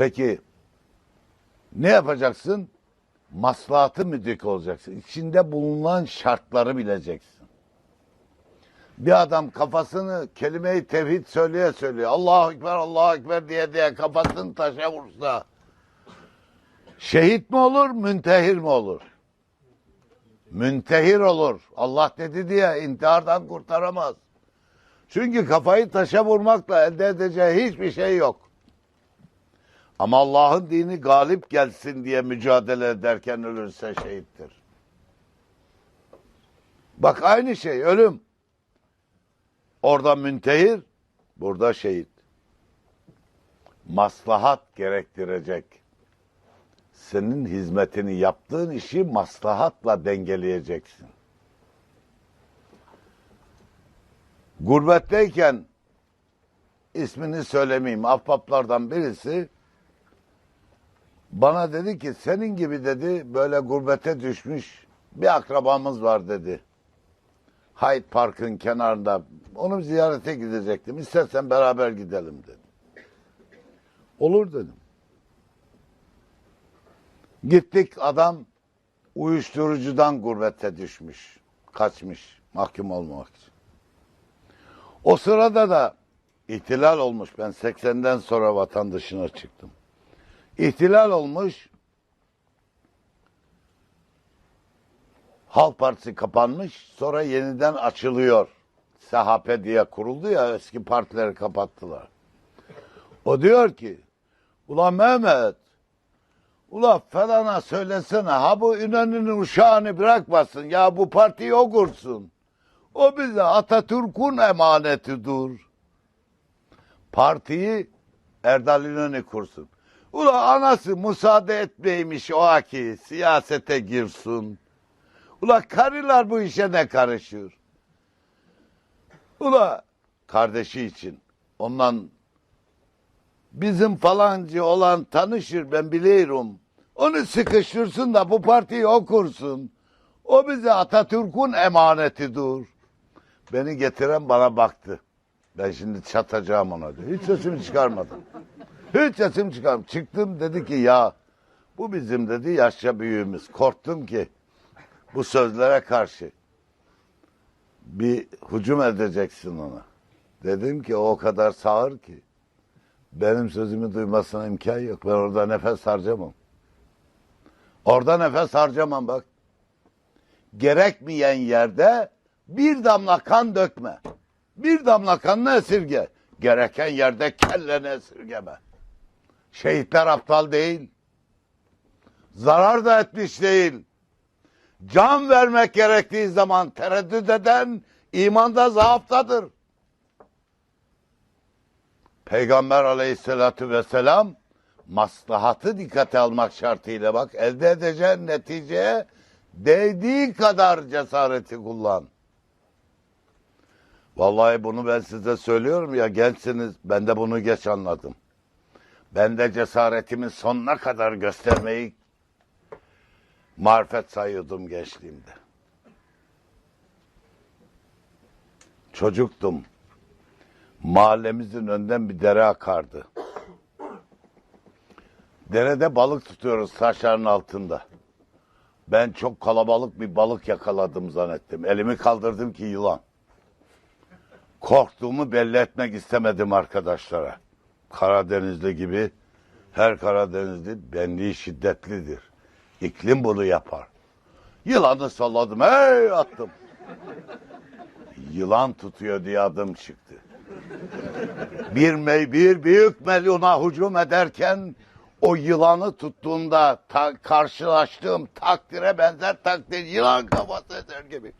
Peki ne yapacaksın? Maslahatı müdrik olacaksın. İçinde bulunan şartları bileceksin. Bir adam kafasını kelime-i tevhid söyleye söyleye Allahu Ekber, Allahu Ekber diye diye kafasını taşa vursa şehit mi olur, müntehir mi olur? Müntehir olur. Allah dedi diye intihardan kurtaramaz. Çünkü kafayı taşa vurmakla elde edeceği hiçbir şey yok. Ama Allah'ın dini galip gelsin diye mücadele ederken ölürse şehittir. Bak aynı şey ölüm. Orada müntehir, burada şehit. Maslahat gerektirecek. Senin hizmetini yaptığın işi maslahatla dengeleyeceksin. Gurbetteyken ismini söylemeyeyim ahbaplardan birisi bana dedi ki senin gibi dedi böyle gurbete düşmüş bir akrabamız var dedi. Hyde Park'ın kenarında onu ziyarete gidecektim. İstersen beraber gidelim dedi. Olur dedim. Gittik adam uyuşturucudan gurbete düşmüş. Kaçmış mahkum olmamak için. O sırada da ihtilal olmuş. Ben 80'den sonra vatan dışına çıktım. İhtilal olmuş. Halk Partisi kapanmış. Sonra yeniden açılıyor. SHP diye kuruldu ya eski partileri kapattılar. O diyor ki Ulan Mehmet Ula falana söylesene ha bu İnönü'nün uşağını bırakmasın ya bu partiyi o. O bize Atatürk'ün emanetidir. Partiyi Erdal İnönü kursun. Ula anası müsaade etmeymiş o aki siyasete girsin. Ula karılar bu işe ne karışır? Ula kardeşi için ondan bizim falancı olan tanışır ben biliyorum. Onu sıkıştırsın da bu partiyi o kursun. O bize Atatürk'ün emanetidir. Beni getiren bana baktı. Ben şimdi çatacağım ona diyor. Hiç sesimi çıkarmadım. Hiç sesimi çıkarmadım. Çıktım dedi ki ya bu bizim dedi yaşça büyüğümüz. Korktum ki bu sözlere karşı bir hücum edeceksin ona. Dedim ki o kadar sağır ki benim sözümü duymasına imkan yok. Ben orada nefes harcamam. Orada nefes harcamam bak. Gerekmeyen yerde bir damla kan dökme. Bir damla kanını esirge. Gereken yerde kelleni esirgeme. Şehitler aptal değil. Zarar da etmiş değil. Can vermek gerektiği zaman tereddüt eden imanda zaaftadır. Peygamber aleyhissalatü vesselam maslahatı dikkate almak şartıyla bak elde edeceğin neticeye değdiği kadar cesareti kullan. Vallahi bunu ben size söylüyorum ya gençsiniz ben de bunu geç anladım. Ben de cesaretimi sonuna kadar göstermeyi marifet sayıyordum gençliğimde. Çocuktum. Mahallemizin önden bir dere akardı. Derede balık tutuyoruz taşların altında. Ben çok kalabalık bir balık yakaladım zannettim. Elimi kaldırdım ki yılan. Korktuğumu belli etmek istemedim arkadaşlara. Karadenizli gibi her Karadenizli benliği şiddetlidir. İklim bunu yapar. Yılanı salladım, hey attım. Yılan tutuyor diye adım çıktı. Bir, me bir büyük meluna hücum ederken o yılanı tuttuğumda ta- karşılaştığım takdire benzer takdir yılan kafası eder gibi.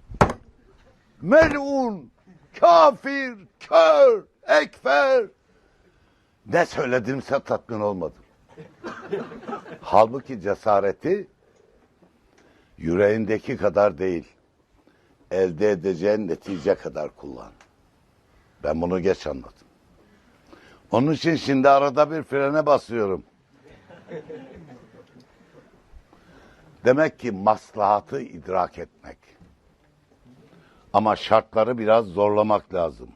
Melun, kafir, kör, ekfer. Ne söyledimse tatmin olmadım. Halbuki cesareti yüreğindeki kadar değil, elde edeceğin netice kadar kullan. Ben bunu geç anladım. Onun için şimdi arada bir frene basıyorum. Demek ki maslahatı idrak etmek. Ama şartları biraz zorlamak lazım.